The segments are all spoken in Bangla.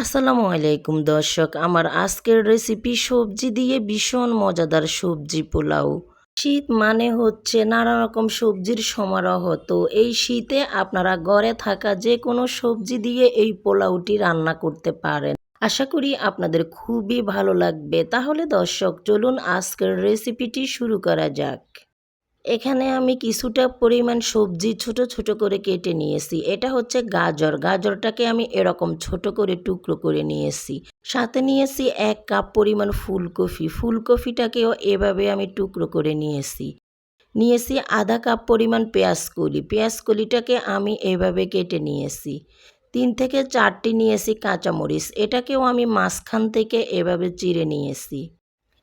আসসালামু আলাইকুম দর্শক, আমার আজকের রেসিপি সবজি দিয়ে ভীষণ মজাদার সবজি পোলাও। শীত মানে হচ্ছে নানা রকম সবজির সমারোহ, তো এই শীতে আপনারা ঘরে থাকা যে কোনো সবজি দিয়ে এই পোলাওটি রান্না করতে পারেন। আশা করি আপনাদের খুবই ভালো লাগবে। তাহলে দর্শক, চলুন আজকের রেসিপিটি শুরু করা যাক। এখানে আমি কিছুটা পরিমাণ সবজি ছোট ছোট করে কেটে নিয়েছি। এটা হচ্ছে গাজর। গাজরটাকে আমি এরকম ছোট করে টুকরো করে নিয়েছি। সাথে নিয়েছি এক কাপ পরিমাণ ফুলকপি। ফুলকপিটাকেও এভাবে আমি টুকরো করে নিয়েছি। নিয়েছি আধা কাপ পরিমাণ পেঁয়াজ কলি। পেঁয়াজ কলিটাকে আমি এভাবে কেটে নিয়েছি। তিন থেকে চারটি নিয়েছি কাঁচামরিচ। এটাকেও আমি মাঝখান থেকে এভাবে চিড়ে নিয়েছি।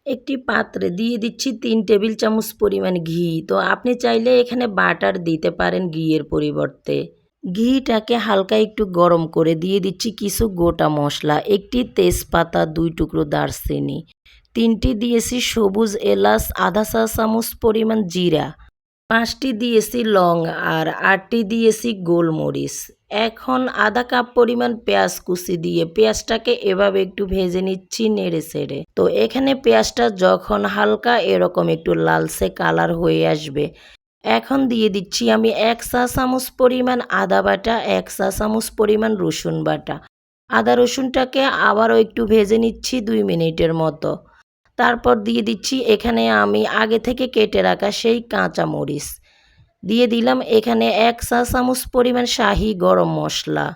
একটি পাত্রে দিয়ে দিচ্ছি তিন টেবিল চামচ পরিমাণ ঘি। তো আপনি চাইলে এখানে বাটার দিতে পারেন ঘিয়ের পরিবর্তে। ঘিটাকে হালকা একটু গরম করে দিয়ে দিচ্ছি কিছু গোটা মশলা, একটি তেজপাতা, দুই টুকরো দারচিনি। তিনটি দিয়েছি সবুজ এলাচ, আধা চা চামচ পরিমাণ জিরা। পাঁচটি দিয়েছি লং আর আটটি দিয়েছি গোলমরিচ। এখন আধা কাপ পরিমাণ পেঁয়াজ কুচি দিয়ে পেঁয়াজটাকে এভাবে একটু ভেজে নিচ্ছি নেড়ে ছেড়ে তো এখানে পেঁয়াজটা যখন হালকা এরকম একটু লালচে কালার হয়ে আসবে, এখন দিয়ে দিচ্ছি আমি এক চা চামচ পরিমাণ আদা বাটা, এক চা চামচ পরিমাণ রসুন বাটা। আদা রসুনটাকে আবারও একটু ভেজে নিচ্ছি দুই মিনিটের মতো। তারপর দিয়ে দিচ্ছি এখানে আমি আগে থেকে কেটে রাখা সেই কাঁচা মরিচ দিয়ে দিলাম এখানে এক চা চামচ পরিমাণ শাহি গরম মশলা।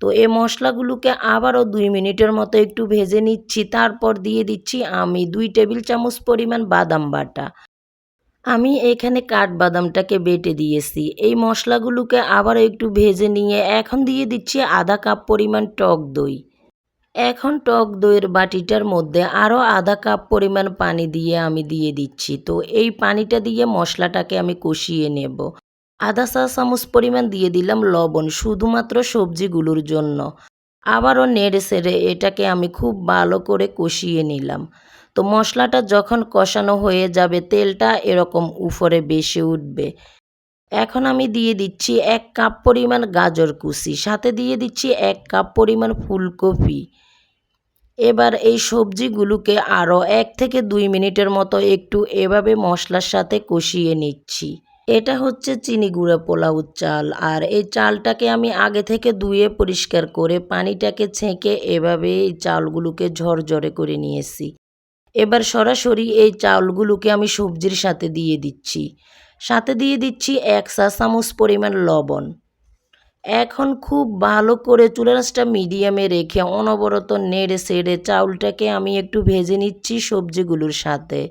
তো এই মশলাগুলোকে আবারও দুই মিনিটের মতো একটু ভেজে নিচ্ছি। তারপর দিয়ে দিচ্ছি আমি দুই টেবিল চামচ পরিমাণ বাদাম বাটা। আমি এখানে কাঠবাদামটাকে বেটে দিয়েছি। এই মশলাগুলোকে আবারও একটু ভেজে নিয়ে এখন দিয়ে দিচ্ছি আধা কাপ পরিমাণ টক দই। এখন টক দইয়ের বাটিটার মধ্যে আরও আধা কাপ পরিমাণ পানি দিয়ে আমি দিয়ে দিচ্ছি। তো এই পানিটা দিয়ে মশলাটাকে আমি কষিয়ে নেব। আধা চা চামচ পরিমাণ দিয়ে দিলাম লবণ, শুধুমাত্র সবজিগুলোর জন্য। আবারও নেড়ে সেড়ে এটাকে আমি খুব ভালো করে কষিয়ে নিলাম। তো মশলাটা যখন কষানো হয়ে যাবে, তেলটা এরকম উপরে বেশি উঠবে। এখন আমি দিয়ে দিচ্ছি এক কাপ পরিমাণ গাজর কুচি, সাথে দিয়ে দিচ্ছি এক কাপ পরিমাণ ফুলকপি। এবার এই সবজিগুলোকে আরও এক থেকে দুই মিনিটের মতো একটু এভাবে মশলার সাথে কষিয়ে নিচ্ছি। এটা হচ্ছে চিনি গুঁড়া পোলাও চাল। আর এই চালটাকে আমি আগে থেকে ধুয়ে পরিষ্কার করে পানিটাকে ছেঁকে এভাবে এই চালগুলোকে ঝরঝরে করে নিয়েছি। এবার সরাসরি এই চালগুলোকে আমি সবজির সাথে দিয়ে দিচ্ছি। সাথে দিয়ে দিচ্ছি এক চা চামচ পরিমাণ লবণ। এখন খুব ভালো করে চুলারাসটা মিডিয়ামে রেখে অনবরত নেড়ে সেড়ে চাউলটাকে আমি একটু ভেজে নিচ্ছি সবজিগুলোর সাথে।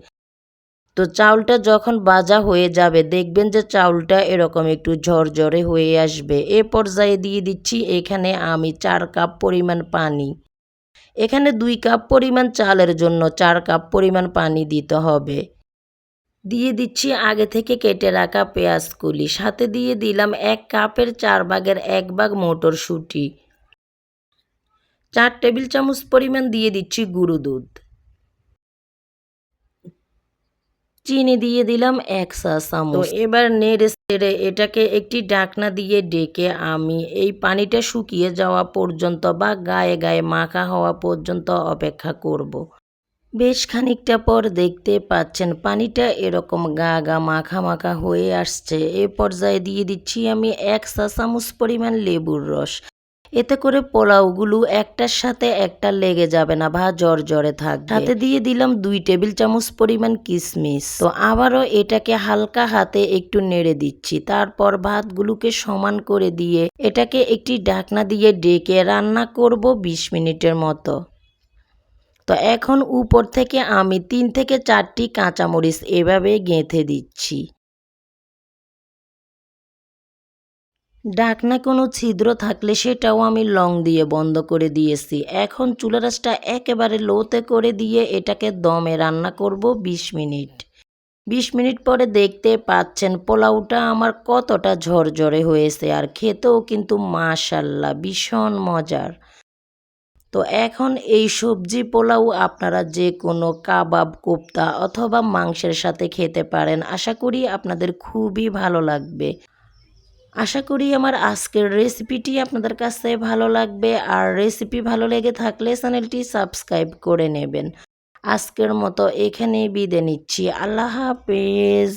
তো চাউলটা যখন বাজা হয়ে যাবে, দেখবেন যে চাউলটা এরকম একটু ঝরঝরে হয়ে আসবে। এ পর্যায়ে দিয়ে দিচ্ছি এখানে আমি চার কাপ পরিমাণ পানি। এখানে দুই কাপ পরিমাণ চালের জন্য চার কাপ পরিমাণ পানি দিতে হবে। দিয়ে দিচ্ছি আগে থেকে কেটে রাখা পেঁয়াজ কুলি সাথে দিয়ে দিলাম এক কাপের চার ভাগের এক ভাগ মটরশুঁটি। চার টেবিল চামচ পরিমাণ দিয়ে দিচ্ছি গুঁড়ো দুধ। চিনি দিয়ে দিলাম এক চা চামচ। এবার নেড়ে ছেড়ে এটাকে একটি ডাকনা দিয়ে ডেকে আমি এই পানিটা শুকিয়ে যাওয়া পর্যন্ত বা গায়ে গায়ে মাখা হওয়া পর্যন্ত অপেক্ষা করব। বেশ খানিকটা পর দেখতে পাচ্ছেন, পানিটা এরকম গা গা মাখা মাখা হয়ে আসছে। এ পর্যায়ে দিয়ে দিচ্ছি আমি এক চা চামচ পরিমাণ লেবুর রস। এতে করে পোলাওগুলো একটার সাথে একটা লেগে যাবে না বা জ্বর জ্বরে থাকবে। হাতে দিয়ে দিলাম দুই টেবিল চামচ পরিমাণ কিশমিশ তো আবারও এটাকে হালকা হাতে একটু নেড়ে দিচ্ছি। তারপর ভাতগুলোকে সমান করে দিয়ে এটাকে একটি ঢাকনা দিয়ে ডেকে রান্না করব বিশ মিনিটের মতো। তো এখন উপর থেকে আমি তিন থেকে চারটি কাঁচামরিচ এভাবে গেঁথে দিচ্ছি। ডাকনা কোনো ছিদ্র থাকলে সেটাও আমি লং দিয়ে বন্ধ করে দিয়েছি। এখন চুলারাসটা একেবারে লোতে করে দিয়ে এটাকে দমে রান্না করব ২০ মিনিট। ২০ মিনিট পরে দেখতে পাচ্ছেন পোলাওটা আমার কতটা ঝরঝরে হয়েছে আর খেতেও কিন্তু মাশাল্লাহ, ভীষণ মজার। তো এখন এই সবজি পোলাও আপনারা যে কোনো কাবাব, কোপ্তা অথবা মাংসের সাথে খেতে পারেন, আশা করি আপনাদের খুবই ভালো লাগবে। আশা করি আমার আজকের রেসিপিটি আপনাদের কাছে ভালো লাগবে, আর রেসিপি ভালো লেগে থাকলে চ্যানেলটি সাবস্ক্রাইব করে নেবেন। আজকের মতো এখানেই বিদে নিচ্ছি। আল্লাহ হাফেজ।